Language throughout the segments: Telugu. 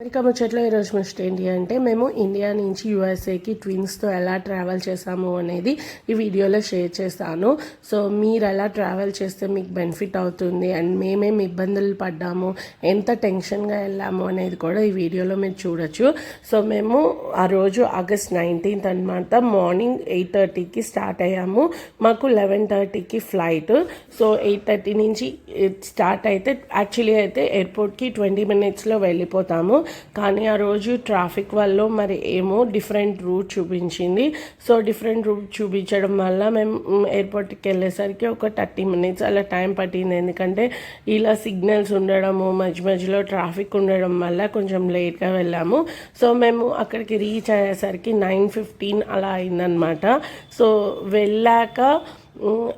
అమెరికా ముచ్చట్లో ఈరోజు ముచ్చట ఏంటి అంటే మేము ఇండియా నుంచి యూఎస్ఏకి ట్విన్స్తో ఎలా ట్రావెల్ చేసాము అనేది ఈ వీడియోలో షేర్ చేస్తాను. సో మీరు ఎలా ట్రావెల్ చేస్తే మీకు బెనిఫిట్ అవుతుంది అండ్ మేమేమి ఇబ్బందులు పడ్డాము ఎంత టెన్షన్గా వెళ్ళాము అనేది కూడా ఈ వీడియోలో మీరు చూడొచ్చు. సో మేము ఆ రోజు ఆగస్ట్ నైన్టీన్త్ అనమాట మార్నింగ్ ఎయిట్ థర్టీకి స్టార్ట్ అయ్యాము. మాకు లెవెన్ థర్టీకి ఫ్లైట్. సో ఎయిట్ థర్టీ నుంచి స్టార్ట్ అయితే యాక్చువల్లీ అయితే ఎయిర్పోర్ట్కి ట్వంటీ మినిట్స్లో వెళ్ళిపోతాము. కానీ ఆ రోజు ట్రాఫిక్ వల్ల మరి ఏమో డిఫరెంట్ రూట్ చూపించింది. సో డిఫరెంట్ రూట్ చూపించడం వల్ల మేము ఎయిర్పోర్ట్కి వెళ్ళేసరికి ఒక థర్టీ మినిట్స్ అలా టైం పట్టింది. ఎందుకంటే ఇలా సిగ్నల్స్ ఉండడము మధ్య మధ్యలో ట్రాఫిక్ ఉండడం వల్ల కొంచెం లేట్గా వెళ్ళాము. సో మేము అక్కడికి రీచ్ అయ్యేసరికి నైన్ ఫిఫ్టీన్ అలా అయిందనమాట సో వెళ్ళాక Uh,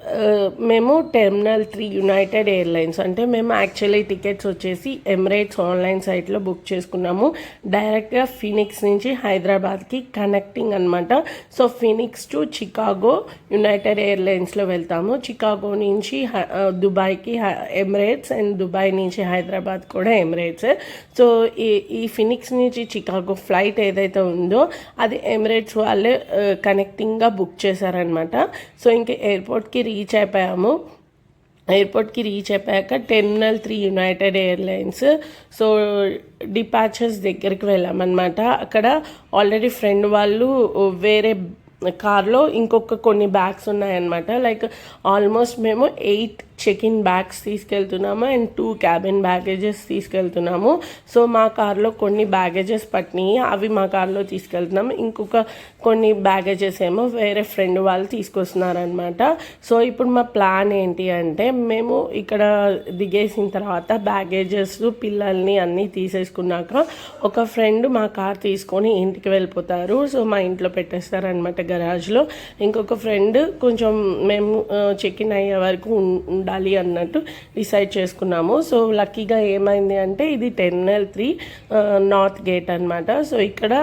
మేము టెర్మినల్ త్రీ యునైటెడ్ ఎయిర్లైన్స్ అంటే మేము యాక్చువల్లీ టికెట్స్ వచ్చేసి ఎమిరేట్స్ ఆన్లైన్ సైట్లో బుక్ చేసుకున్నాము. డైరెక్ట్గా ఫినిక్స్ నుంచి హైదరాబాద్కి కనెక్టింగ్ అనమాట so Phoenix to Chicago United ఎయిర్లైన్స్లో వెళ్తాము. చికాగో నుంచి దుబాయ్కి ఎమిరేట్స్ అండ్ దుబాయ్ నుంచి హైదరాబాద్ కూడా ఎమిరేట్స్ సో ఈ ఈ ఫినిక్స్ నుంచి చికాగో ఫ్లైట్ ఏదైతే ఉందో అది ఎమిరేట్స్ వాళ్ళే కనెక్టింగ్గా బుక్ చేశారనమాట సో ఇంకా ఎయిర్పోర్ట్కి రీచ్ అయిపోయాము. ఎయిర్పోర్ట్కి రీచ్ అయిపోయాక terminal three United Airlines. So departures దగ్గరికి వెళ్ళామన్నమాట. అక్కడ ఆల్రెడీ ఫ్రెండ్ వాళ్ళు వేరే కార్లో ఇంకొక కొన్ని బ్యాగ్స్ ఉన్నాయన్నమాట. లైక్ ఆల్మోస్ట్ మేము ఎయిట్ చెక్ ఇన్ బ్యాగ్స్ తీసుకెళ్తున్నాము అండ్ టూ క్యాబిన్ బ్యాగేజెస్ తీసుకెళ్తున్నాము. సో మా కార్లో కొన్ని బ్యాగేజెస్ పట్టినాయి. అవి మా కార్లో తీసుకెళ్తున్నాము. ఇంకొక కొన్ని బ్యాగేజెస్ ఏమో వేరే ఫ్రెండ్ వాళ్ళు తీసుకొస్తున్నారనమాట సో ఇప్పుడు మా ప్లాన్ ఏంటి అంటే మేము ఇక్కడ దిగేసిన తర్వాత బ్యాగేజెస్ పిల్లల్ని అన్నీ తీసేసుకున్నాక ఒక ఫ్రెండ్ మా కార్ తీసుకొని ఇంటికి వెళ్ళిపోతారు. సో మా ఇంట్లో పెట్టేస్తారనమాట గరాజ్లో ఇంకొక ఫ్రెండ్ కొంచెం మేము చెక్ ఇన్ అయ్యే వరకు ఉండాలి అన్నట్టు డిసైడ్ చేసుకున్నాము. సో లక్కీగా ఏమైంది అంటే ఇది టెర్మినల్ త్రీ నార్త్ గేట్ అనమాట సో ఇక్కడ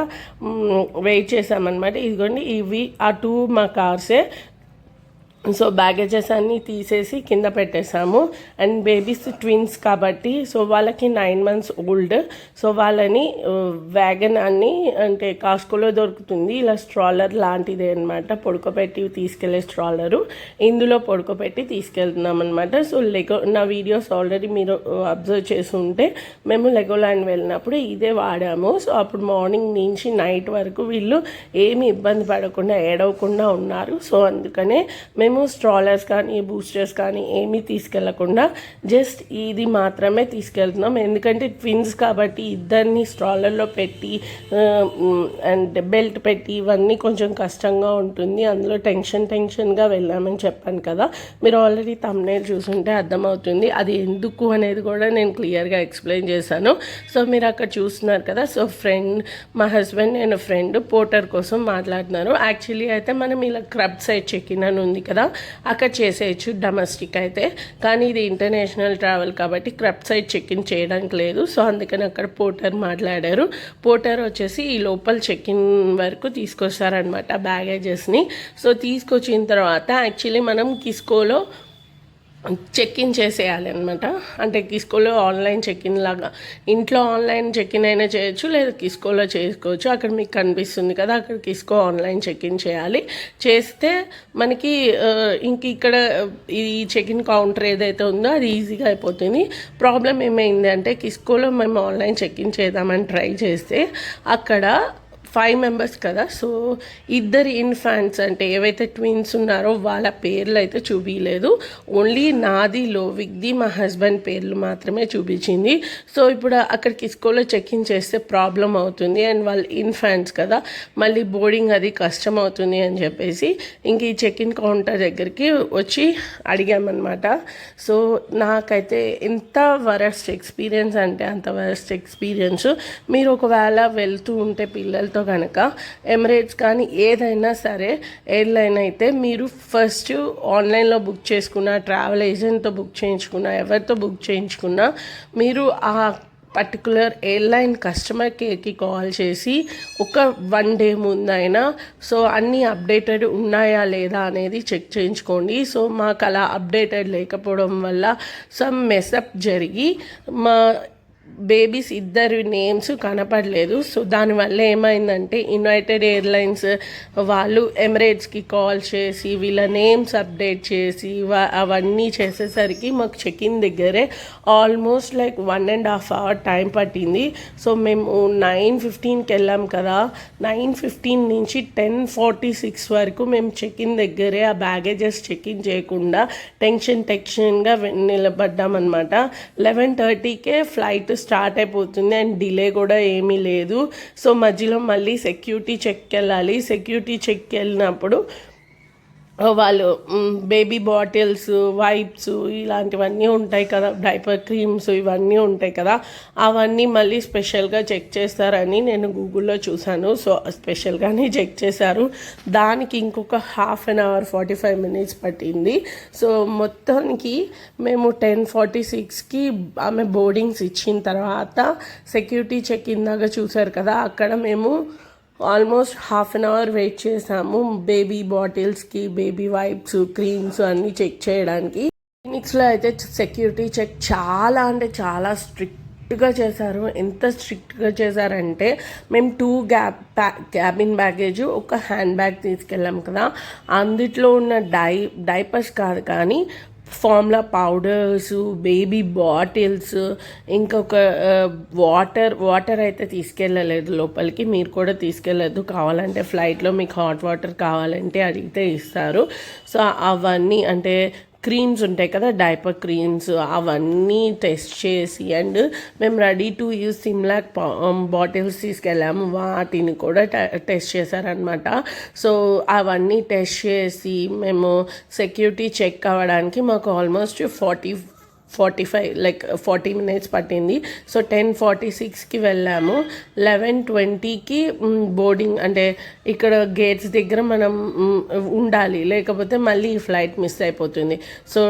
వెయిట్ చేసామన్నమాట. ఇదిగోండి ఇవి ఆ టూ మా కార్సే సో బ్యాగేజెస్ అన్నీ తీసేసి కింద పెట్టేశాము. అండ్ బేబీస్ ట్విన్స్ కాబట్టి సో వాళ్ళకి నైన్ మంత్స్ ఓల్డ్. సో వాళ్ళని వ్యాగన్ అన్ని అంటే కాస్కోలో దొరుకుతుంది. ఇలా స్ట్రాలర్ లాంటిదే అనమాట పొడుకోబెట్టి తీసుకెళ్ళే స్ట్రాలరు. ఇందులో పడుకోబెట్టి తీసుకెళ్తున్నాం అనమాట సో లెగో నా వీడియోస్ ఆల్రెడీ మీరు అబ్జర్వ్ చేసి ఉంటే మేము లెగోలాండ్ వెళ్ళినప్పుడు ఇదే వాడాము. సో అప్పుడు మార్నింగ్ నుంచి నైట్ వరకు వీళ్ళు ఏమి ఇబ్బంది పడకుండా ఏడవకుండా ఉన్నారు. సో అందుకనే మేము స్ట్రాలర్స్ కానీ బూస్టర్స్ కానీ ఏమీ తీసుకెళ్ళకుండా జస్ట్ ఇది మాత్రమే తీసుకెళ్తున్నాం. ఎందుకంటే ట్విన్స్ కాబట్టి ఇద్దరిని స్ట్రాలర్లో పెట్టి అండ్ బెల్ట్ పెట్టి ఇవన్నీ కొంచెం కష్టంగా ఉంటుంది. అందులో టెన్షన్ టెన్షన్గా వెళ్ళామని చెప్పాను కదా. మీరు ఆల్రెడీ తమ్నేల్ చూసుంటే అర్థమవుతుంది. అది ఎందుకు అనేది కూడా నేను క్లియర్గా ఎక్స్ప్లెయిన్ చేశాను. సో మీరు అక్కడ చూస్తున్నారు కదా. సో ఫ్రెండ్ మా హస్బెండ్ నేను ఫ్రెండ్ పోర్టర్ కోసం మాట్లాడుతున్నారు. యాక్చువల్లీ అయితే మనం ఇలా క్రబ్ సైడ్ చెక్ ఇన్ అని ఉంది కదా. అక్కడ చేసేయచ్చు డొమెస్టిక్ అయితే. కానీ ఇది ఇంటర్నేషనల్ ట్రావెల్ కాబట్టి క్రబ్ సైడ్ చెక్ ఇన్ చేయడానికి లేదు. సో అందుకని అక్కడ పోర్టర్ మాట్లాడారు. పోర్టర్ వచ్చేసి ఈ లోపల చెక్ ఇన్ వరకు తీసుకొస్తారనమాట బ్యాగేజెస్ని సో తీసుకొచ్చిన తర్వాత యాక్చువల్లీ మనం కిస్కోలో చెక్ ఇన్ చేసేయాలి అనమాట అంటే కిస్కోలో ఆన్లైన్ చెక్ ఇన్ లాగా. ఇంట్లో ఆన్లైన్ చెక్ ఇన్ అయినా చేయొచ్చు లేదా కిస్కోలో చేసుకోవచ్చు. అక్కడ మీకు కనిపిస్తుంది కదా అక్కడ కిస్కో ఆన్లైన్ చెక్ ఇన్ చేయాలి. చేస్తే మనకి ఇంక ఇక్కడ ఈ చెక్ ఇన్ కౌంటర్ ఏదైతే ఉందో అది ఈజీగా అయిపోతుంది. ప్రాబ్లం ఏమైంది అంటే కిస్కోలో మేము ఆన్లైన్ చెక్ ఇన్ చేద్దామని ట్రై చేస్తే అక్కడ ఫైవ్ మెంబర్స్ కదా. సో ఇద్దరు ఇన్ఫాంట్స్ అంటే ఏవైతే ట్విన్స్ ఉన్నారో వాళ్ళ పేర్లు అయితే చూపించలేదు ఓన్లీ నాది లోవిక్ది మా హస్బెండ్ పేర్లు మాత్రమే చూపించింది. సో ఇప్పుడు అక్కడికి ఇస్కోలో చెక్ ఇన్ చేస్తే ప్రాబ్లం అవుతుంది. అండ్ వాళ్ళు ఇన్ఫాంట్స్ కదా మళ్ళీ బోర్డింగ్ అది కష్టం అవుతుంది అని చెప్పేసి ఇంక ఈ చెక్ ఇన్ కౌంటర్ దగ్గరికి వచ్చి అడిగామన్నమాట. సో నాకైతే ఎంత వరస్ట్ ఎక్స్పీరియన్స్ అంటే అంత వరస్ట్ ఎక్స్పీరియన్స్ మీరు ఒకవేళ వెళ్తూ ఉంటే పిల్లలతో కనుక ఎమిరేట్స్ కానీ ఏదైనా సరే ఎయిర్లైన్ అయితే మీరు ఫస్ట్ ఆన్లైన్లో బుక్ చేసుకున్న ట్రావెల్ ఏజెంట్తో బుక్ చేయించుకున్న ఎవరితో బుక్ చేయించుకున్నా మీరు ఆ పర్టికులర్ ఎయిర్లైన్ కస్టమర్ కేర్కి కాల్ చేసి ఒక వన్ డే ముందైనా సో అన్నీ అప్డేటెడ్ ఉన్నాయా లేదా అనేది చెక్ చేయించుకోండి. సో మాకు అలా అప్డేటెడ్ లేకపోవడం వల్ల సమ్ మెసప్ జరిగి మా బేబీస్ ఇద్దరు నేమ్స్ కనపడలేదు. సో దానివల్ల ఏమైందంటే యునైటెడ్ ఎయిర్లైన్స్ వాళ్ళు ఎమిరేట్స్కి కాల్ చేసి వీళ్ళ నేమ్స్ అప్డేట్ చేసి అవన్నీ చేసేసరికి మాకు చెక్ ఇన్ దగ్గరే almost like one and half hour time పట్టింది. సో మేము నైన్ ఫిఫ్టీన్కి వెళ్ళాం కదా. నైన్ ఫిఫ్టీన్ నుంచి టెన్ ఫార్టీ సిక్స్ వరకు మేము చెక్ ఇన్ దగ్గరే ఆ బ్యాగేజెస్ చెక్ ఇన్ చేయకుండా టెన్షన్ టెన్షన్గా నిలబడ్డామన్నమాట. లెవెన్ థర్టీకే ఫ్లైట్ స్టార్ట్ అయిపోతుంది అండ్ డిలే కూడా ఏమీ లేదు. సో మధ్యలో మళ్ళీ సెక్యూరిటీ చెక్ వెళ్ళాలి. సెక్యూరిటీ చెక్ వెళ్ళినప్పుడు వాళ్ళు బేబీ బాటిల్స్ వైప్స్ ఇలాంటివన్నీ ఉంటాయి కదా డైపర్ క్రీమ్స్ ఇవన్నీ ఉంటాయి కదా అవన్నీ మళ్ళీ స్పెషల్గా చెక్ చేస్తారని నేను గూగుల్లో చూశాను. సో స్పెషల్గానే చెక్ చేశారు. దానికి ఇంకొక half an hour forty five minutes పట్టింది. సో మొత్తానికి మేము టెన్ ఫార్టీ సిక్స్కి ఆమె బోర్డింగ్స్ ఇచ్చిన తర్వాత సెక్యూరిటీ చెక్ ఇందాక చూశారు కదా అక్కడ మేము almost half an hour wait చేసాము. బేబీ బాటిల్స్కి బేబీ వైప్స్ క్రీమ్స్ అన్నీ చెక్ చేయడానికి. క్లినిక్స్లో అయితే సెక్యూరిటీ చెక్ చాలా అంటే చాలా స్ట్రిక్ట్గా చేశారు. ఎంత స్ట్రిక్ట్గా చేశారంటే మేము టూ గ్యాప్ క్యాబిన్ బ్యాగేజ్ ఒక హ్యాండ్ బ్యాగ్ తీసుకెళ్ళాం కదా. అందుట్లో ఉన్న డై డైపర్స్ కాదు కానీ ఫార్ములా పౌడర్స్ బేబీ బాటిల్స్ ఇంకొక వాటర్ వాటర్ అయితే తీసుకెళ్ళలేదు లోపలికి. మీరు కూడా తీసుకెళ్ళలేదు కావాలంటే ఫ్లైట్లో మీకు హాట్ వాటర్ కావాలంటే అడిగితే ఇస్తారు. సో అవన్నీ అంటే క్రీమ్స్ ఉంటాయి కదా డైపర్ క్రీమ్స్ అవన్నీ టెస్ట్ చేసి అండ్ మేము ready to use Similac bottles తీసుకెళ్ళాము. వాటిని కూడా టెస్ట్ చేశారనమాట సో అవన్నీ టెస్ట్ చేసి మేము సెక్యూరిటీ చెక్ అవ్వడానికి మాకు almost forty forty five like forty minutes పట్టింది. సో టెన్ ఫార్టీ సిక్స్కి వెళ్ళాము లెవెన్ ట్వంటీకి బోర్డింగ్ అంటే ఇక్కడ గేట్స్ దగ్గర మనం ఉండాలి. లేకపోతే మళ్ళీ ఫ్లైట్ మిస్ అయిపోతుంది. సో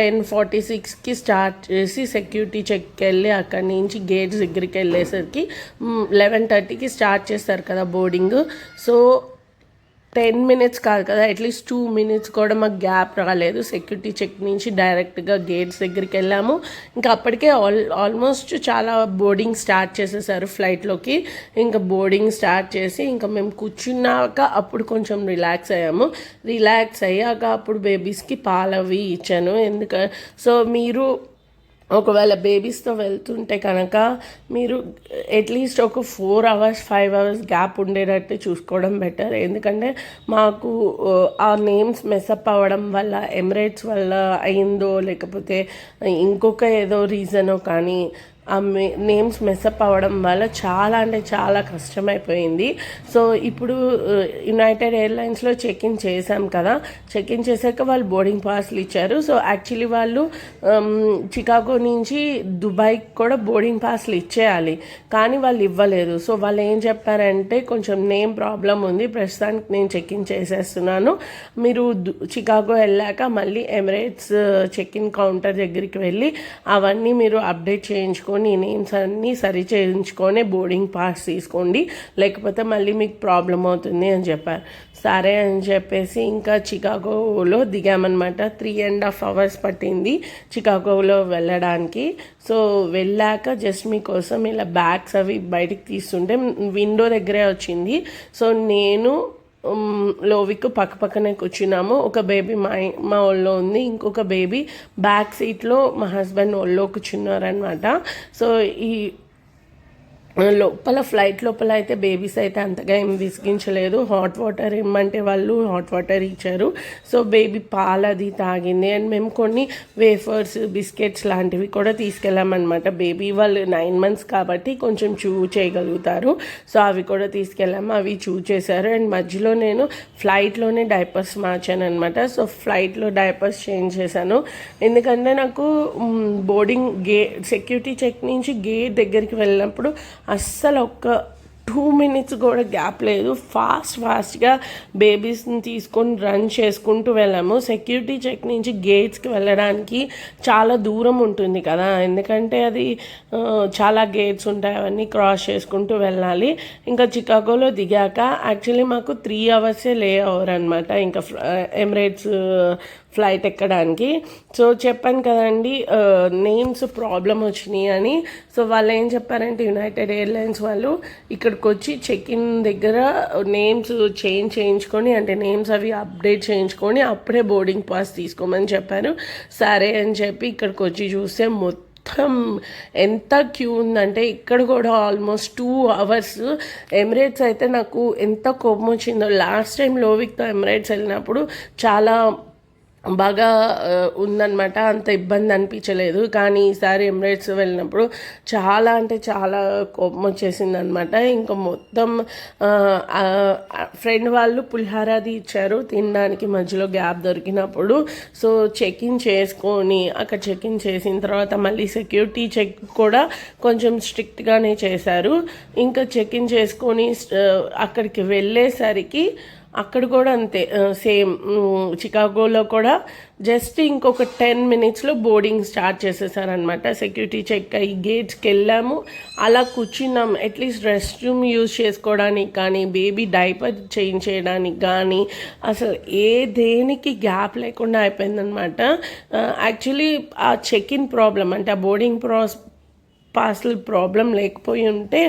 టెన్ ఫార్టీ సిక్స్కి స్టార్ట్ చేసి సెక్యూరిటీ చెక్కి వెళ్ళి అక్కడి నుంచి గేట్స్ దగ్గరికి వెళ్ళేసరికి లెవెన్ థర్టీకి స్టార్ట్ చేస్తారు కదా బోర్డింగ్ సో టెన్ మినిట్స్ కాదు కదా అట్లీస్ట్ టూ మినిట్స్ కూడా మాకు గ్యాప్ రాలేదు. సెక్యూరిటీ చెక్ నుంచి డైరెక్ట్గా గేట్స్ దగ్గరికి వెళ్ళాము. ఇంకా అప్పటికే ఆల్ ఆల్మోస్ట్ చాలా బోర్డింగ్ స్టార్ట్ చేసేసారు ఫ్లైట్లోకి ఇంకా బోర్డింగ్ స్టార్ట్ చేసి ఇంకా మేము కూర్చున్నాక అప్పుడు కొంచెం రిలాక్స్ అయ్యాము. రిలాక్స్ అయ్యాక అప్పుడు బేబీస్కి పాలవి ఇచ్చాను. ఎందుక సో మీరు ఒకవేళ బేబీస్తో వెళ్తుంటే కనుక మీరు అట్లీస్ట్ ఒక four hours five hours gap ఉండేటట్టు చూసుకోవడం బెటర్ ఎందుకంటే మాకు ఆ నేమ్స్ మెస్అప్ అవ్వడం వల్ల ఎమిరేట్స్ వల్ల అయిందో లేకపోతే ఇంకొక ఏదో రీజనో కానీ ఆ మే నేమ్స్ మెస్అప్ అవ్వడం వల్ల చాలా అంటే చాలా కష్టమైపోయింది. సో ఇప్పుడు యునైటెడ్ ఎయిర్లైన్స్లో చెక్ ఇన్ చేశాం కదా. చెక్ ఇన్ చేశాక వాళ్ళు బోర్డింగ్ పాస్లు ఇచ్చారు. సో యాక్చువల్లీ వాళ్ళు చికాగో నుంచి దుబాయ్కి కూడా బోర్డింగ్ పాస్లు ఇచ్చేయాలి. కానీ వాళ్ళు ఇవ్వలేదు. సో వాళ్ళు ఏం చెప్పారంటే కొంచెం నేమ్ ప్రాబ్లం ఉంది. ప్రస్తుతానికి నేను చెక్ ఇన్ చేసేస్తున్నాను. మీరు దు- చికాగో వెళ్ళాక మళ్ళీ ఎమిరేట్స్ చెక్ ఇన్ కౌంటర్ దగ్గరికి వెళ్ళి అవన్నీ మీరు అప్డేట్ చేయించుకో చేసుకొని నేమ్స్ అన్నీ సరి చేయించుకొని బోర్డింగ్ పాస్ తీసుకోండి. లేకపోతే మళ్ళీ మీకు ప్రాబ్లం అవుతుంది అని చెప్పారు. సరే అని చెప్పేసి ఇంకా చికాగోలో దిగామన్నమాట. త్రీ అండ్ హాఫ్ అవర్స్ పట్టింది చికాగోలో వెళ్ళడానికి. సో వెళ్ళాక జస్ట్ మీకోసం ఇలా బ్యాగ్స్ అవి బయటికి తీస్తుంటే విండో దగ్గరే వచ్చింది. సో నేను లోవిక్ పక్క పక్కనే కూర్చున్నాము. ఒక బేబీ మా మా ఒళ్ళో ఉంది. ఇంకొక బేబీ బ్యాక్ సీట్లో మా హస్బెండ్ ఒళ్ళో కూర్చున్నారనమాట సో ఈ లోపల ఫ్లైట్ లోపల అయితే బేబీస్ అయితే అంతగా ఏం విసిగించలేదు. హాట్ వాటర్ ఇమ్మంటే వాళ్ళు హాట్ వాటర్ ఇచ్చారు. సో బేబీ పాలు అది తాగింది. అండ్ మేము కొన్ని వేఫర్స్ బిస్కెట్స్ లాంటివి కూడా తీసుకెళ్ళామన్నమాట. బేబీ వాళ్ళు నైన్ మంత్స్ కాబట్టి కొంచెం చూ చేయగలుగుతారు. సో అవి కూడా తీసుకెళ్ళాము. అవి చూ చేశారు. అండ్ మధ్యలో నేను ఫ్లైట్లోనే డైపర్స్ మార్చాను అనమాట సో ఫ్లైట్లో డైపర్స్ చేంజ్ చేశాను. ఎందుకంటే నాకు బోర్డింగ్ గే సెక్యూరిటీ చెక్ నుంచి గేట్ దగ్గరికి వెళ్ళినప్పుడు అస్సలు ఒక్క టూ మినిట్స్ కూడా గ్యాప్ లేదు. ఫాస్ట్ ఫాస్ట్గా బేబీస్ని తీసుకొని రన్ చేసుకుంటూ వెళ్ళాము. సెక్యూరిటీ చెక్ నుంచి గేట్స్కి వెళ్ళడానికి చాలా దూరం ఉంటుంది కదా. ఎందుకంటే అది చాలా గేట్స్ ఉంటాయి అవన్నీ క్రాస్ చేసుకుంటూ వెళ్ళాలి. ఇంకా చికాగోలో దిగాక యాక్చువల్లీ మాకు త్రీ అవర్సే లే అవర్ అనమాట ఇంకా ఎమిరేట్స్ ఫ్లైట్ ఎక్కడానికి. సో చెప్పాను కదండి నేమ్స్ ప్రాబ్లం వచ్చినాయి అని. సో వాళ్ళు ఏం చెప్పారంటే యునైటెడ్ ఎయిర్లైన్స్ వాళ్ళు ఇక్కడికి వచ్చి చెక్ ఇన్ దగ్గర నేమ్స్ చేంజ్ చేయించుకొని అంటే నేమ్స్ అవి అప్డేట్ చేయించుకొని అప్పుడే బోర్డింగ్ పాస్ తీసుకోమని చెప్పారు. సరే అని చెప్పి ఇక్కడికి వచ్చి చూస్తే మొత్తం మొత్తం ఎంత క్యూ ఉందంటే ఇక్కడ కూడా ఆల్మోస్ట్ టూ అవర్స్ ఎమిరేట్స్ అయితే నాకు ఎంత కోపం వచ్చిందో లాస్ట్ టైం లోవిక్తో ఎమిరేట్స్ వెళ్ళినప్పుడు చాలా బాగా ఉందన్నమాట. అంత ఇబ్బంది అనిపించలేదు. కానీ ఈసారి ఎమిరేట్స్ వెళ్ళినప్పుడు చాలా అంటే చాలా కోపం వచ్చేసింది అనమాట ఇంకా మొత్తం ఫ్రెండ్ వాళ్ళు పులిహారాది ఇచ్చారు. తినడానికి మధ్యలో గ్యాప్ దొరికినప్పుడు. సో చెక్ ఇన్ చేసుకొని అక్కడ చెక్ ఇన్ చేసిన తర్వాత మళ్ళీ సెక్యూరిటీ చెక్ కూడా కొంచెం స్ట్రిక్ట్గానే చేశారు. ఇంకా చెక్ ఇన్ చేసుకొని అక్కడికి వెళ్ళేసరికి అక్కడ కూడా అంతే సేమ్ చికాగోలో కూడా జస్ట్ ఇంకొక టెన్ మినిట్స్లో బోర్డింగ్ స్టార్ట్ చేసేసారనమాట సెక్యూరిటీ చెక్ అయ్యి గేట్స్కి వెళ్ళాము అలా కూర్చున్నాం. అట్లీస్ట్ రెస్ట్ రూమ్ యూజ్ చేసుకోవడానికి కానీ బేబీ డైపర్ చేంజ్ చేయడానికి కానీ అసలు ఏ దేనికి గ్యాప్ లేకుండా అయిపోయిందనమాట యాక్చువల్లీ ఆ చెక్ ఇన్ ప్రాబ్లం అంటే ఆ బోర్డింగ్ ప్రాస్ పార్సల్ ప్రాబ్లం లేకపోయి ఉంటే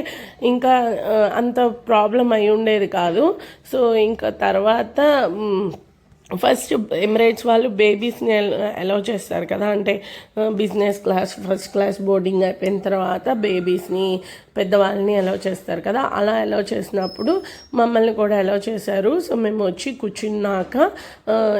ఇంకా అంత ప్రాబ్లం అయి ఉండేది కాదు. సో ఇంకా తర్వాత ఫస్ట్ ఎమిరేట్స్ వాళ్ళు బేబీస్ని అలౌ చేస్తారు కదా. అంటే business class first class boarding అయిపోయిన తర్వాత బేబీస్ని పెద్దవాళ్ళని అలౌ చేస్తారు కదా. అలా అలౌ చేసినప్పుడు మమ్మల్ని కూడా అలౌ చేశారు. సో మేము వచ్చి కూర్చున్నాక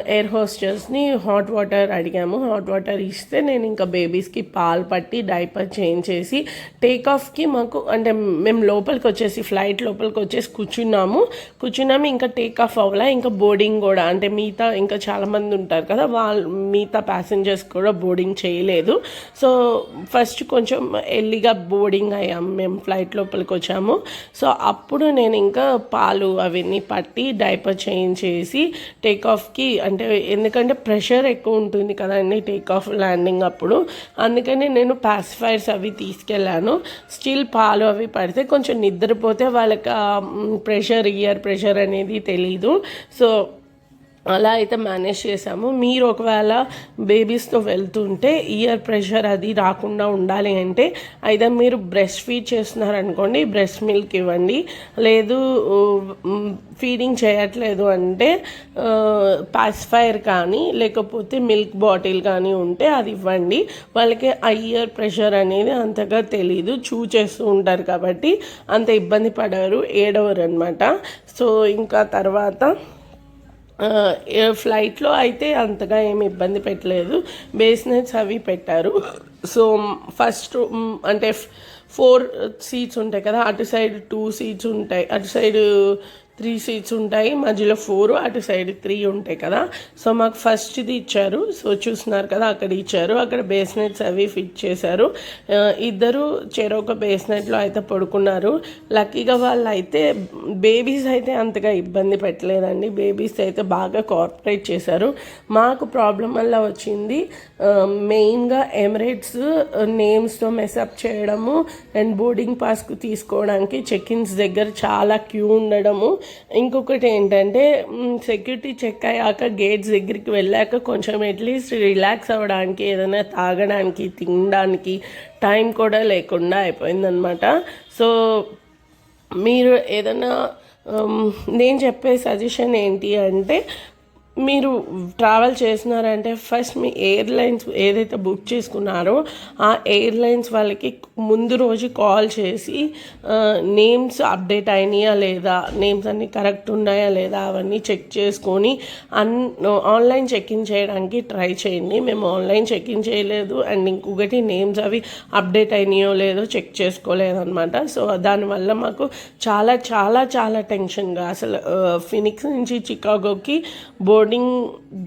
ఎయిర్ హోస్టర్స్ని హాట్ వాటర్ అడిగాము. హాట్ వాటర్ ఇస్తే నేను ఇంకా బేబీస్కి పాలు పట్టి డైపర్ చేంజ్ చేసి టేక్ ఆఫ్కి మాకు అంటే మేము లోపలికి వచ్చేసి ఫ్లైట్ లోపలికి వచ్చేసి కూర్చున్నాము. కూర్చున్నాము ఇంకా టేక్ ఆఫ్ అవ్వాలా. ఇంకా బోర్డింగ్ కూడా అంటే మీ మిగతా ఇంకా చాలామంది ఉంటారు కదా వాళ్ళు మిగతా ప్యాసింజర్స్ కూడా బోర్డింగ్ చేయలేదు. సో ఫస్ట్ కొంచెం ఎల్లిగా బోర్డింగ్ అయ్యాము మేము ఫ్లైట్ లోపలికి వచ్చాము. సో అప్పుడు నేను ఇంకా పాలు అవన్నీ పట్టి డైపర్ చేంజ్ చేసి టేక్ ఆఫ్కి అంటే ఎందుకంటే ప్రెషర్ ఎక్కువ ఉంటుంది కదండి టేక్ ఆఫ్ ల్యాండింగ్ అప్పుడు. అందుకని నేను పాసిఫైర్స్ అవి తీసుకెళ్ళాను. స్టిల్ పాలు అవి పడితే కొంచెం నిద్రపోతే వాళ్ళకి ప్రెషర్ ఇయర్ ప్రెషర్ అనేది తెలీదు. సో అలా అయితే మేనేజ్ చేసాము మీరు ఒకవేళ బేబీస్తో వెళ్తుంటే ఇయర్ ప్రెషర్ అది రాకుండా ఉండాలి అంటే అయితే మీరు బ్రెస్ట్ ఫీడ్ చేస్తున్నారనుకోండి బ్రెస్ట్ మిల్క్ ఇవ్వండి. లేదు ఫీడింగ్ చేయట్లేదు అంటే పాసిఫైర్ కానీ లేకపోతే మిల్క్ బాటిల్ కానీ ఉంటే అది ఇవ్వండి. వాళ్ళకి ఆ ఇయర్ ప్రెషర్ అనేది అంతగా తెలీదు. చూ చేస్తూ ఉంటారు కాబట్టి అంత ఇబ్బంది పడరు ఏడవరు అనమాట సో ఇంకా తర్వాత ఫ్లైట్లో అయితే అంతగా ఏమి ఇబ్బంది పెట్టలేదు. బేస్నెట్స్ అవి పెట్టారు. సో ఫస్ట్ అంటే ఫోర్ సీట్స్ ఉంటాయి కదా. అటు సైడ్ టూ సీట్స్ ఉంటాయి. అటు సైడ్ త్రీ సీట్స్ ఉంటాయి మధ్యలో ఫోర్ అటు సైడ్ త్రీ ఉంటాయి కదా. సో మాకు ఫస్ట్ది ఇచ్చారు. సో చూస్తున్నారు కదా అక్కడ ఇచ్చారు. అక్కడ బేస్నెట్స్ అవి ఫిట్ చేశారు. ఇద్దరు చెరొక బేస్నెట్లో అయితే పడుకున్నారు. లక్కీగా వాళ్ళు అయితే బేబీస్ అయితే అంతగా ఇబ్బంది పెట్టలేదండి. బేబీస్ అయితే బాగా కోఆపరేట్ చేశారు. మాకు ప్రాబ్లం వల్ల వచ్చింది. మెయిన్గా ఎమిరేట్స్ నేమ్స్తో మెసప్ చేయడము అండ్ బోర్డింగ్ పాస్కు తీసుకోవడానికి చెక్ ఇన్స్ దగ్గర చాలా క్యూ ఉండడము. ఇంకొకటి ఏంటంటే సెక్యూరిటీ చెక్ అయ్యాక గేట్స్ దగ్గరికి వెళ్ళాక కొంచెం అట్లీస్ట్ రిలాక్స్ అవ్వడానికి ఏదైనా తాగడానికి తినడానికి టైం కూడా లేకుండా అయిపోయిందనమాట సో మీరు ఏదైనా నేను చెప్పే సజెషన్ ఏంటి అంటే మీరు ట్రావెల్ చేస్తున్నారంటే ఫస్ట్ మీ ఎయిర్లైన్స్ ఏదైతే బుక్ చేసుకున్నారో ఆ ఎయిర్లైన్స్ వాళ్ళకి ముందు రోజు కాల్ చేసి నేమ్స్ అప్డేట్ అయినాయా లేదా నేమ్స్ అన్నీ కరెక్ట్ ఉన్నాయా లేదా అవన్నీ చెక్ చేసుకొని అన్ ఆన్లైన్ చెక్ ఇన్ చేయడానికి ట్రై చేయండి. మేము ఆన్లైన్ చెక్ ఇన్ చేయలేదు అండ్ ఇంకొకటి నేమ్స్ అవి అప్డేట్ అయినాయో లేదో చెక్ చేసుకోలేదు అనమాట సో దానివల్ల మాకు చాలా చాలా చాలా టెన్షన్గా అసలు ఫినిక్స్ నుంచి చికాగోకి బోర్డింగ్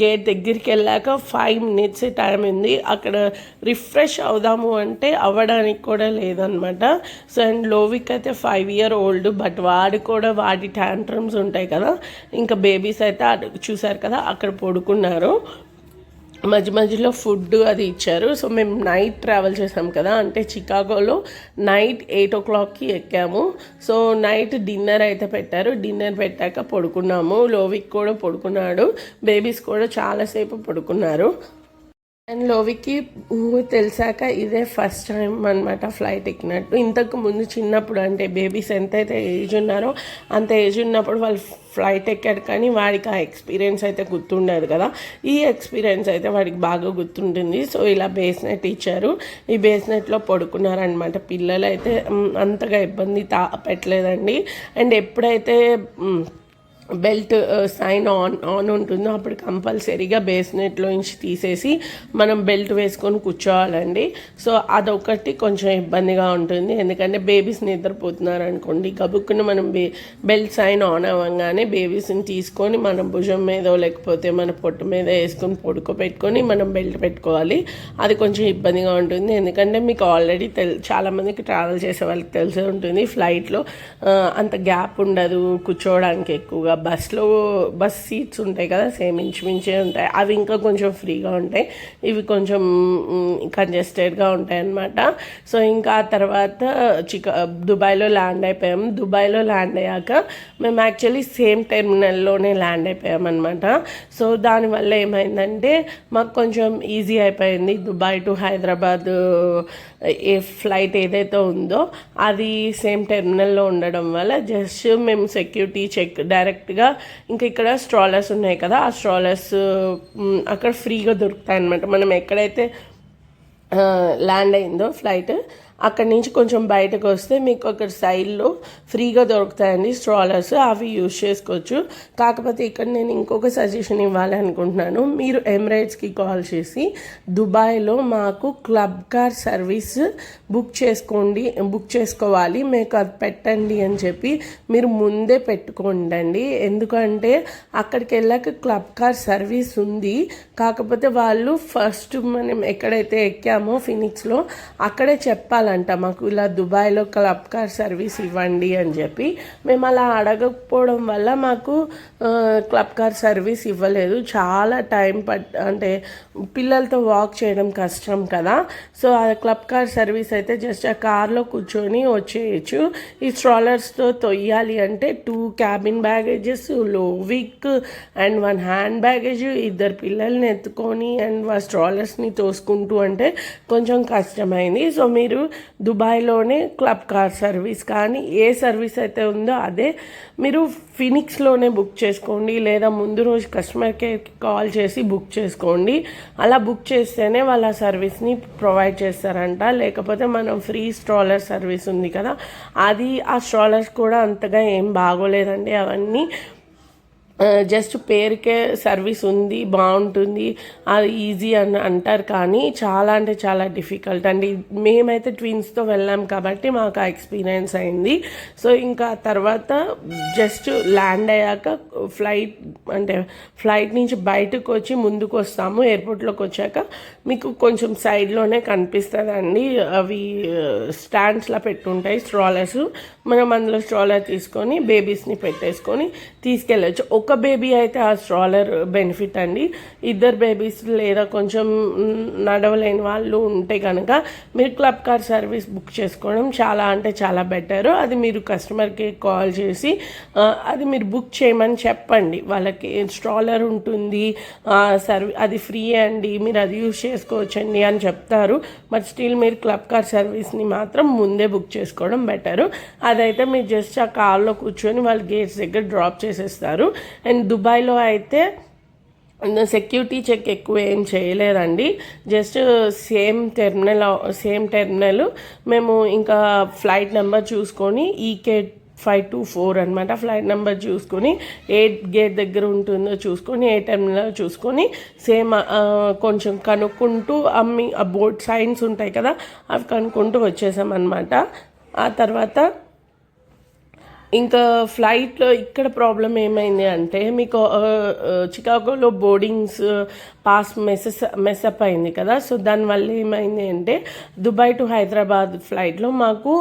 గేట్ దగ్గరికి వెళ్ళాక ఫైవ్ మినిట్స్ టైం ఉంది. అక్కడ రిఫ్రెష్ అవుదాము అంటే అవ్వడానికి కూడా లేదనమాట సో అండ్ లోవిక్ అయితే ఫైవ్ ఇయర్ ఓల్డ్ బట్ వాడు కూడా వాడి ట్యాంట్రమ్స్ ఉంటాయి కదా. ఇంకా బేబీస్ అయితే అటు చూసారు కదా అక్కడ పడుకున్నారు. మధ్య మధ్యలో ఫుడ్ అది ఇచ్చారు. సో మేము నైట్ ట్రావెల్ చేసాం కదా. అంటే చికాగోలో నైట్ ఎయిట్ ఓ క్లాక్కి ఎక్కాము. సో నైట్ డిన్నర్ అయితే పెట్టారు. డిన్నర్ పెట్టాక పడుకున్నాము. లోవిక్ కూడా పడుకున్నాడు. బేబీస్ కూడా చాలాసేపు పడుకున్నారు. అండ్ లోవికి ఊహ తెలిసాక ఇదే ఫస్ట్ టైం అనమాట ఫ్లైట్ ఎక్కినట్టు. ఇంతకు ముందు చిన్నప్పుడు అంటే బేబీస్ ఎంతైతే ఏజ్ ఉన్నారో అంత ఏజ్ ఉన్నప్పుడు వాళ్ళు ఫ్లైట్ ఎక్కాడు కానీ వాడికి ఆ ఎక్స్పీరియన్స్ అయితే గుర్తుండదు కదా. ఈ ఎక్స్పీరియన్స్ అయితే వాడికి బాగా గుర్తుంటుంది. సో ఇలా బేస్ నెట్ ఇచ్చారు. ఈ బేస్ నెట్లో పడుకున్నారనమాట పిల్లలు అయితే అంతగా ఇబ్బంది తా పెట్టలేదండి. అండ్ ఎప్పుడైతే బెల్ట్ సైన్ ఆన్ ఆన్ ఉంటుందో అప్పుడు కంపల్సరీగా బేస్నెట్లో నుంచి తీసేసి మనం బెల్ట్ వేసుకొని కూర్చోవాలండి. సో అదొకటి కొంచెం ఇబ్బందిగా ఉంటుంది. ఎందుకంటే బేబీస్ నిద్రపోతున్నారు అనుకోండి గబుక్కున మనం బే బెల్ట్ సైన్ ఆన్ అవ్వగానే బేబీస్ని తీసుకొని మనం భుజం మీద లేకపోతే మన పొట్టు మీద వేసుకొని పడుకోబెట్టుకొని మనం బెల్ట్ పెట్టుకోవాలి. అది కొంచెం ఇబ్బందిగా ఉంటుంది. ఎందుకంటే మీకు ఆల్రెడీ తెల్ చాలామందికి ట్రావెల్ చేసే వాళ్ళకి తెలిసే ఉంటుంది. ఫ్లైట్లో అంత గ్యాప్ ఉండదు కూర్చోవడానికి ఎక్కువగా. బస్లో బస్ సీట్స్ ఉంటాయి కదా సేమ్ ఇంచుమించే ఉంటాయి. అవి ఇంకా కొంచెం ఫ్రీగా ఉంటాయి. ఇవి కొంచెం కంజెస్టెడ్గా ఉంటాయి అన్నమాట సో ఇంకా ఆ తర్వాత చికా దుబాయ్లో ల్యాండ్ అయిపోయాం. దుబాయ్లో ల్యాండ్ అయ్యాక మేము యాక్చువల్లీ సేమ్ టెర్మినల్లోనే ల్యాండ్ అయిపోయాం అనమాట సో దానివల్ల ఏమైందంటే మాకు కొంచెం ఈజీ అయిపోయింది. దుబాయ్ టు హైదరాబాద్ ఏ ఫ్లైట్ ఏదైతే ఉందో అది సేమ్ టెర్మినల్లో ఉండడం వల్ల జస్ట్ మేము సెక్యూరిటీ చెక్ డైరెక్ట్ డైరెక్ట్గా ఇంకా ఇక్కడ స్ట్రాలర్స్ ఉన్నాయి కదా ఆ స్ట్రాలర్స్ అక్కడ ఫ్రీగా దొరుకుతాయి అనమాట మనం ఎక్కడైతే ల్యాండ్ అయిందో ఫ్లైట్ అక్కడి నుంచి కొంచెం బయటకు వస్తే మీకు ఒక సైడ్లో ఫ్రీగా దొరుకుతాయండి స్ట్రాలర్స్. అవి యూజ్ చేసుకోవచ్చు. కాకపోతే ఇక్కడ నేను ఇంకొక సజెషన్ ఇవ్వాలనుకుంటున్నాను మీరు ఎమిరేట్స్కి కాల్ చేసి దుబాయ్లో మాకు క్లబ్ కార్ సర్వీస్ బుక్ చేసుకోండి బుక్ చేసుకోవాలి. మీకు అది పెట్టండి అని చెప్పి మీరు ముందే పెట్టుకోండి ఎందుకంటే అక్కడికి వెళ్ళాక క్లబ్ కార్ సర్వీస్ ఉంది. కాకపోతే వాళ్ళు ఫస్ట్ మనం ఎక్కడైతే ఎక్కామో ఫినిక్స్లో అక్కడే చెప్పాలి అడగాలంట మాకు ఇలా దుబాయ్లో క్లబ్ కార్ సర్వీస్ ఇవ్వండి అని చెప్పి. మేము అలా అడగకపోవడం వల్ల మాకు క్లబ్ కార్ సర్వీస్ ఇవ్వలేదు. చాలా టైం పట్ అంటే పిల్లలతో వాక్ చేయడం కష్టం కదా. సో ఆ క్లబ్ కార్ సర్వీస్ అయితే జస్ట్ ఆ కార్లో కూర్చొని వచ్చేయచ్చు. ఈ స్ట్రాలర్స్తో తొయ్యాలి అంటే two cabin baggages Lovik and one hand baggage ఇద్దరు పిల్లల్ని ఎత్తుకొని అండ్ ఆ స్ట్రాలర్స్ని తోసుకుంటూ అంటే కొంచెం కష్టమైంది. సో మీరు దుబాయ్లోనే క్లబ్ కార్ సర్వీస్. కానీ ఏ సర్వీస్ అయితే ఉందో అదే. మీరు ఫినిక్స్లోనే బుక్ చేసుకోండి లేదా ముందు రోజు కస్టమర్ కేర్కి కాల్ చేసి బుక్ చేసుకోండి. అలా బుక్ చేస్తేనే వాళ్ళ సర్వీస్ని ప్రొవైడ్ చేస్తారంట. లేకపోతే మనం ఫ్రీ స్ట్రాలర్ సర్వీస్ ఉంది కదా అది ఆ స్ట్రాలర్స్ కూడా అంతగా ఏం బాగోలేదండి. అవన్నీ జస్ట్ పేరుకే సర్వీస్ ఉంది బాగుంటుంది అది ఈజీ అని అంటారు కానీ చాలా అంటే చాలా డిఫికల్ట్ అండి మేమైతే ట్విన్స్తో వెళ్ళాం కాబట్టి మాకు ఆ ఎక్స్పీరియన్స్ అయింది. సో ఇంకా తర్వాత జస్ట్ ల్యాండ్ అయ్యాక ఫ్లైట్ అంటే ఫ్లైట్ నుంచి బయటకు వచ్చి ముందుకు వస్తాము ఎయిర్పోర్ట్లోకి వచ్చాక మీకు కొంచెం సైడ్లోనే కనిపిస్తుందండి. అవి స్టాండ్స్లా పెట్టుంటాయి స్ట్రాలర్స్ మనం అందులో స్ట్రాలర్ తీసుకొని బేబీస్ని పెట్టేసుకొని తీసుకెళ్ళచ్చు. ఒక బేబీ అయితే ఆ స్ట్రాలర్ బెనిఫిట్ అండి. ఇద్దరు బేబీస్ లేదా కొంచెం నడవలేని వాళ్ళు ఉంటే కనుక మీరు క్లబ్ కార్ సర్వీస్ బుక్ చేసుకోవడం చాలా అంటే చాలా బెటర్ అది మీరు కస్టమర్కి కాల్ చేసి అది మీరు బుక్ చేయమని చెప్పండి. వాళ్ళకి స్ట్రాలర్ ఉంటుంది సర్వీ అది ఫ్రీ అండి. మీరు అది యూజ్ చేసుకోవచ్చండి అని చెప్తారు. బట్ స్టిల్ మీరు క్లబ్ కార్ సర్వీస్ని మాత్రం ముందే బుక్ చేసుకోవడం బెటరు. అదైతే మీరు జస్ట్ ఆ కార్లో కూర్చొని వాళ్ళు గేట్స్ దగ్గర డ్రాప్ చేసేస్తారు. అండ్ దుబాయ్లో అయితే సెక్యూరిటీ చెక్ ఎక్కువ ఏం చేయలేదండి. Just same terminal same terminal మేము ఇంకా ఫ్లైట్ నెంబర్ చూసుకొని ఈకే ఫైవ్ టు ఫోర్ అనమాట ఫ్లైట్ నెంబర్ చూసుకొని ఏ గేట్ దగ్గర ఉంటుందో చూసుకొని ఏ టైంలో చూసుకొని సేమ్ కొంచెం కనుక్కుంటూ అమ్మి ఆ బోర్డ్ సైన్స్ ఉంటాయి కదా అవి కనుక్కుంటూ వచ్చేసాం అనమాట ఆ తర్వాత ఇంకా ఫ్లైట్లో ఇక్కడ ప్రాబ్లం ఏమైంది అంటే మీకు చికాగోలో boardings pass messes mess up అయింది కదా. సో దానివల్ల ఏమైంది అంటే దుబాయ్ టు హైదరాబాద్ ఫ్లైట్లో మాకు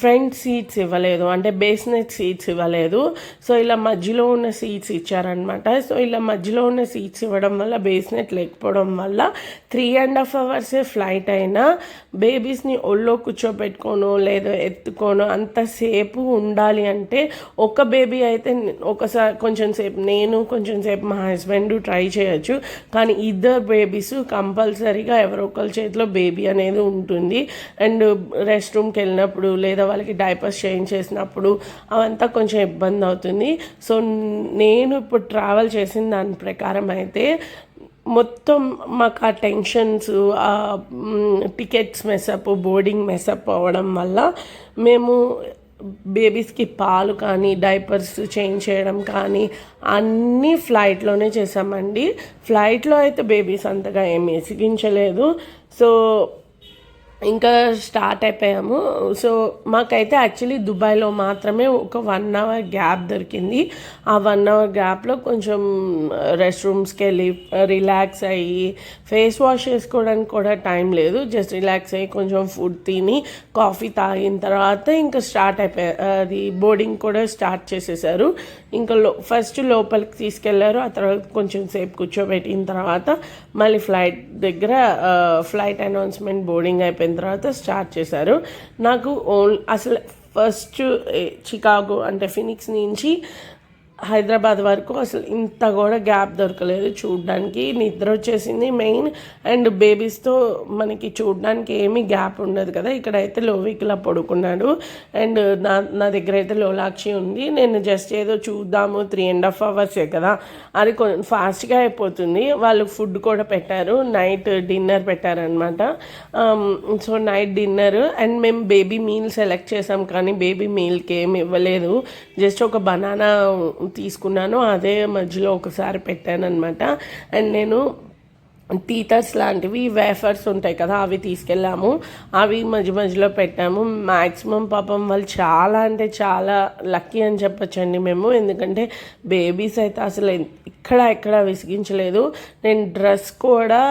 ఫ్రంట్ సీట్స్ ఇవ్వలేదు. అంటే బేస్నెట్ సీట్స్ ఇవ్వలేదు. సో ఇలా మధ్యలో ఉన్న సీట్స్ ఇచ్చారనమాట సో ఇలా మధ్యలో ఉన్న సీట్స్ ఇవ్వడం వల్ల బేస్నెట్ లేకపోవడం వల్ల త్రీ అండ్ హాఫ్ అవర్సే ఫ్లైట్ అయినా బేబీస్ని ఒళ్ళో కూర్చోబెట్టుకోను లేదా ఎత్తుకోను అంతసేపు ఉండాలి అంటే ఒక బేబీ అయితే ఒకసారి కొంచెం సేపు నేను కొంచెం సేపు మా హస్బెండ్ ట్రై చేయొచ్చు. కానీ ఇద్దరు బేబీస్ కంపల్సరీగా ఎవరో ఒకరి చేతిలో బేబీ అనేది ఉంటుంది. అండ్ రెస్ట్ రూమ్కి వెళ్ళినప్పుడు లేదా వాళ్ళకి డైపర్స్ చేంజ్ చేసినప్పుడు అవంతా కొంచెం ఇబ్బంది అవుతుంది. సో నేను ఇప్పుడు ట్రావెల్ చేసిన దాని ప్రకారం అయితే మొత్తం మాకు ఆ టెన్షన్స్ ఆ టికెట్స్ మెసప్ బోర్డింగ్ మెసప్ అవ్వడం వల్ల మేము బేబీస్కి పాలు కానీ డైపర్స్ చేంజ్ చేయడం కానీ అన్నీ ఫ్లైట్లోనే చేసామండి ఫ్లైట్లో అయితే బేబీస్ అంతగా ఏమి ఎసిగించలేదు సో ఇంకా స్టార్ట్ అయిపోయాము. సో మాకైతే యాక్చువల్లీ దుబాయ్లో మాత్రమే ఒక వన్ అవర్ గ్యాప్ దొరికింది. ఆ వన్ అవర్ గ్యాప్లో కొంచెం రెస్ట్ రూమ్స్కి వెళ్ళి రిలాక్స్ అయ్యి ఫేస్ వాష్ చేసుకోవడానికి కూడా టైం లేదు. జస్ట్ రిలాక్స్ అయ్యి కొంచెం ఫుడ్ తిని కాఫీ తాగిన తర్వాత ఇంకా స్టార్ట్ అయిపోయా అది బోర్డింగ్ కూడా స్టార్ట్ చేసేసారు. ఇంకా లో ఫస్ట్ లోపలికి తీసుకెళ్ళారు. ఆ తర్వాత కొంచెం సేపు కూర్చోబెట్టిన తర్వాత మళ్ళీ ఫ్లైట్ దగ్గర ఫ్లైట్ అనౌన్స్మెంట్ బోర్డింగ్ అయిపోయింది. అయిపోయిన తర్వాత స్టార్ట్ చేశారు. నాకు ఓన్ అసలు ఫస్ట్ చికాగో అంటే ఫినిక్స్ నుంచి హైదరాబాద్ వరకు అసలు ఇంత కూడా గ్యాప్ దొరకలేదు చూడడానికి. నిద్ర వచ్చేసింది మెయిన్. అండ్ బేబీస్తో మనకి చూడడానికి ఏమీ గ్యాప్ ఉండదు కదా. ఇక్కడైతే లోవికిలా పడుకున్నాడు. అండ్ నా నా దగ్గర అయితే లోలాక్షి ఉంది. నేను జస్ట్ ఏదో చూద్దాము త్రీ అండ్ హాఫ్ అవర్సే కదా. అది కొంచెం ఫాస్ట్గా అయిపోతుంది. వాళ్ళు ఫుడ్ కూడా పెట్టారు. నైట్ డిన్నర్ పెట్టారనమాట సో నైట్ డిన్నర్ అండ్ మేము బేబీ మీల్ సెలెక్ట్ చేసాం కానీ బేబీ మీల్కి ఏమి ఇవ్వలేదు. జస్ట్ ఒక బనానా తీసుకున్నాను అదే మధ్యలో ఒకసారి పెట్టాను అనమాట అండ్ నేను టీటర్స్ లాంటివి వేఫర్స్ ఉంటాయి కదా అవి తీసుకెళ్ళాము. అవి మధ్య మధ్యలో పెట్టాము. మ్యాక్సిమం పాపం వాళ్ళు చాలా అంటే చాలా లక్కీ అని చెప్పొచ్చండి మేము. ఎందుకంటే బేబీస్ అయితే అసలు ఇక్కడ ఎక్కడ విసిగించలేదు. నేను డ్రెస్ కూడా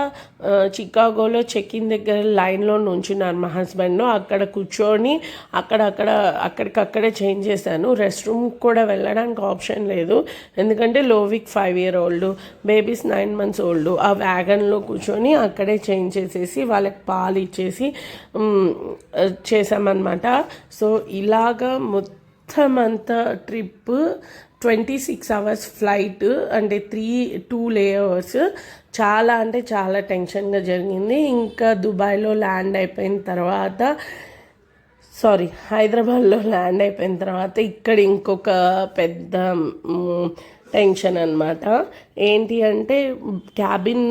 చికాగోలో చెక్ ఇన్ దగ్గర లైన్లో నుంచున్నాను మా హస్బెండ్ అక్కడ కూర్చొని అక్కడక్కడ అక్కడికక్కడే చేంజ్ చేశాను. రెస్ట్ రూమ్ కూడా వెళ్ళడానికి ఆప్షన్ లేదు. ఎందుకంటే Lovik five year old. Babies nine months old. ఆ వ్యాగన్ కిచెన్లో కూర్చొని అక్కడే చేంజ్ చేసేసి వాళ్ళకి పాలు ఇచ్చేసి చేసామన్నమాట సో ఇలాగ మొత్తం అంతా trip twenty six hours flight అంటే త్రీ టూ లేఅవర్స్ చాలా అంటే చాలా టెన్షన్గా జరిగింది. ఇంకా దుబాయ్లో ల్యాండ్ అయిపోయిన తర్వాత సారీ హైదరాబాద్లో ల్యాండ్ అయిపోయిన తర్వాత ఇక్కడ ఇంకొక పెద్ద టెన్షన్ అనమాట ఏంటి అంటే క్యాబిన్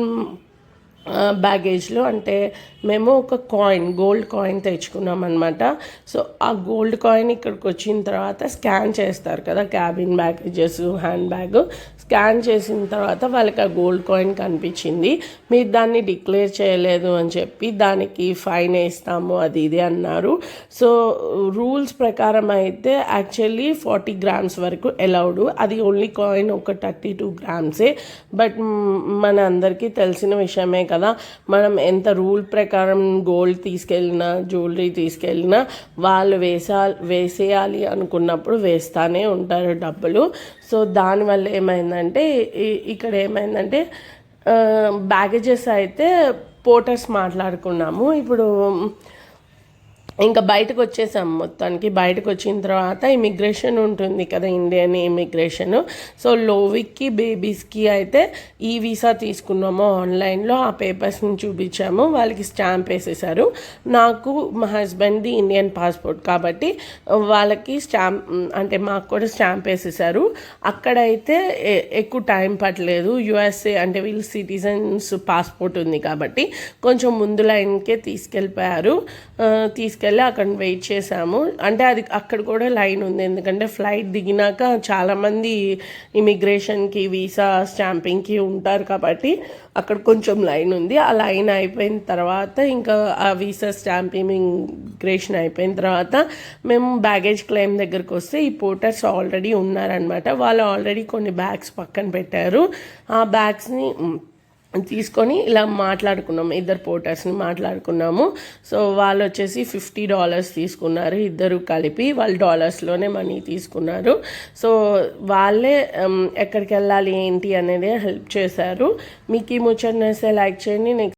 బ్యాగేజ్లో అంటే మేము ఒక కాయిన్ గోల్డ్ కాయిన్ తెచ్చుకున్నాం అనమాట సో ఆ గోల్డ్ కాయిన్ ఇక్కడికి వచ్చిన తర్వాత స్కాన్ చేస్తారు కదా cabin baggages hand bag scan చేసిన తర్వాత వాళ్ళకి ఆ గోల్డ్ కాయిన్ కనిపించింది. మీరు దాన్ని డిక్లేర్ చేయలేదు అని చెప్పి దానికి ఫైన్ వేస్తాము అది ఇది అన్నారు. సో రూల్స్ ప్రకారం అయితే యాక్చువల్లీ ఫార్టీ గ్రామ్స్ వరకు అలౌడ్. అది ఓన్లీ కాయిన్ ఒక థర్టీ టూ గ్రామ్సే. బట్ మన అందరికీ తెలిసిన విషయమే కదా మనం ఎంత రూల్ ప్రకారం గోల్డ్ తీసుకెళ్ళినా జ్యువెలరీ తీసుకెళ్ళినా వాళ్ళు వేసా వేసేయాలి అనుకున్నప్పుడు వేస్తానే ఉంటారు డబ్బులు. సో దానివల్ల ఏమైందంటే ఇక్కడ ఏమైందంటే బ్యాగేజెస్ అయితే పోర్టర్స్ మాట్లాడుకున్నాము. ఇప్పుడు ఇంకా బయటకు వచ్చేసాం మొత్తానికి. బయటకు వచ్చిన తర్వాత ఇమిగ్రేషన్ ఉంటుంది కదా ఇండియన్ ఇమిగ్రేషన్ సో లోవిక్కి బేబీస్కి అయితే ఈ వీసా తీసుకున్నాము. ఆన్లైన్లో ఆ పేపర్స్ని చూపించాము. వాళ్ళకి స్టాంప్ వేసేసారు. నాకు మా హస్బెండ్ది ఇండియన్ పాస్పోర్ట్ కాబట్టి వాళ్ళకి స్టాంప్ అంటే మాకు కూడా స్టాంప్ వేసేసారు. అక్కడైతే ఎక్కువ టైం పట్టలేదు. యుఎస్ఏ అంటే వీళ్ళు సిటిజన్స్ పాస్పోర్ట్ ఉంది కాబట్టి కొంచెం ముందు లైన్కే తీసుకెళ్ళిపోయారు. తీసుకెళ్ళి తీసుకెళ్ళి అక్కడ వెయిట్ చేసాము అంటే అది అక్కడ కూడా లైన్ ఉంది. ఎందుకంటే ఫ్లైట్ దిగినాక చాలామంది ఇమిగ్రేషన్కి వీసా స్టాంపింగ్కి ఉంటారు కాబట్టి అక్కడ కొంచెం లైన్ ఉంది. ఆ లైన్ అయిపోయిన తర్వాత ఇంకా ఆ వీసా స్టాంప్ ఇమిగ్రేషన్ అయిపోయిన తర్వాత మేము బ్యాగేజ్ క్లెయిమ్ దగ్గరికి వస్తే ఈ పోర్టర్స్ ఆల్రెడీ ఉన్నారనమాట వాళ్ళు ఆల్రెడీ కొన్ని బ్యాగ్స్ పక్కన పెట్టారు. ఆ బ్యాగ్స్ని తీసుకొని ఇలా మాట్లాడుకున్నాము. ఇద్దరు పోర్టర్స్ని మాట్లాడుకున్నాము. సో వాళ్ళు వచ్చేసి ఫిఫ్టీ డాలర్స్ తీసుకున్నారు. ఇద్దరు కలిపి వాళ్ళు డాలర్స్లోనే మనీ తీసుకున్నారు. సో వాళ్ళే um, ఎక్కడికి వెళ్ళాలి ఏంటి అనేది హెల్ప్ చేశారు. మీకు ఈ ముచ్చట లైక్ చేయండి. నెక్స్ట్